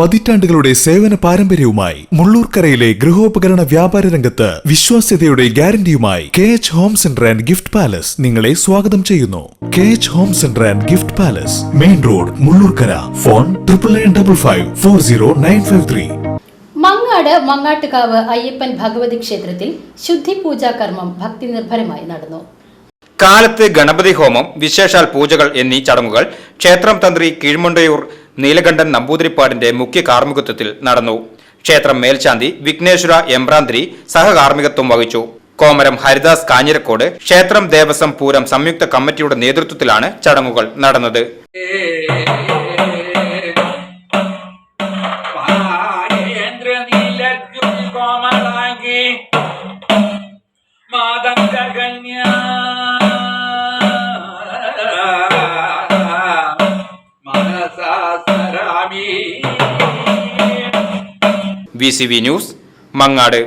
പതിറ്റാണ്ടുകളുടെ സേവന പാരമ്പര്യവുമായി മുള്ളൂർക്കരയിലെ ഗൃഹോപകരണ വ്യാപാര രംഗത്ത് വിശ്വാസ്യതയുടെ ഗ്യാരണ്ടിയുമായി K H home centre and gift palace നിങ്ങളെ സ്വാഗതം ചെയ്യുന്നു. K H home centre and gift palace main road Mullurkara. Phone triple nine double five four zero nine five three. Mangad Mangattukavu Ayyappan Bhagavathi ക്ഷേത്രത്തിൽ ശുദ്ധി പൂജാ കർമ്മം ഭക്തി നിർഭരമായി നടന്നു. കാലത്ത് ഗണപതി ഹോമം വിശേഷാൽ പൂജകൾ എന്നീ ചടങ്ങുകൾ ക്ഷേത്രം തന്ത്രി കീഴ്മുണ്ടയൂർ നീലകണ്ഠൻ നമ്പൂതിരിപ്പാടിന്റെ മുഖ്യ കാർമ്മികത്വത്തിൽ നടന്നു. ക്ഷേത്രം മേൽശാന്തി വിഘ്നേശ്വര എംബ്രാന്തിരി സഹകാർമ്മികത്വം വഹിച്ചു. കോമരം ഹരിദാസ് കാഞ്ഞിരക്കോട് ക്ഷേത്രം ദേവസ്വം പൂരം സംയുക്ത കമ്മിറ്റിയുടെ നേതൃത്വത്തിലാണ് ചടങ്ങുകൾ നടന്നത്. മനസാസരാമി വി ന്യൂസ് മങ്ങാട്.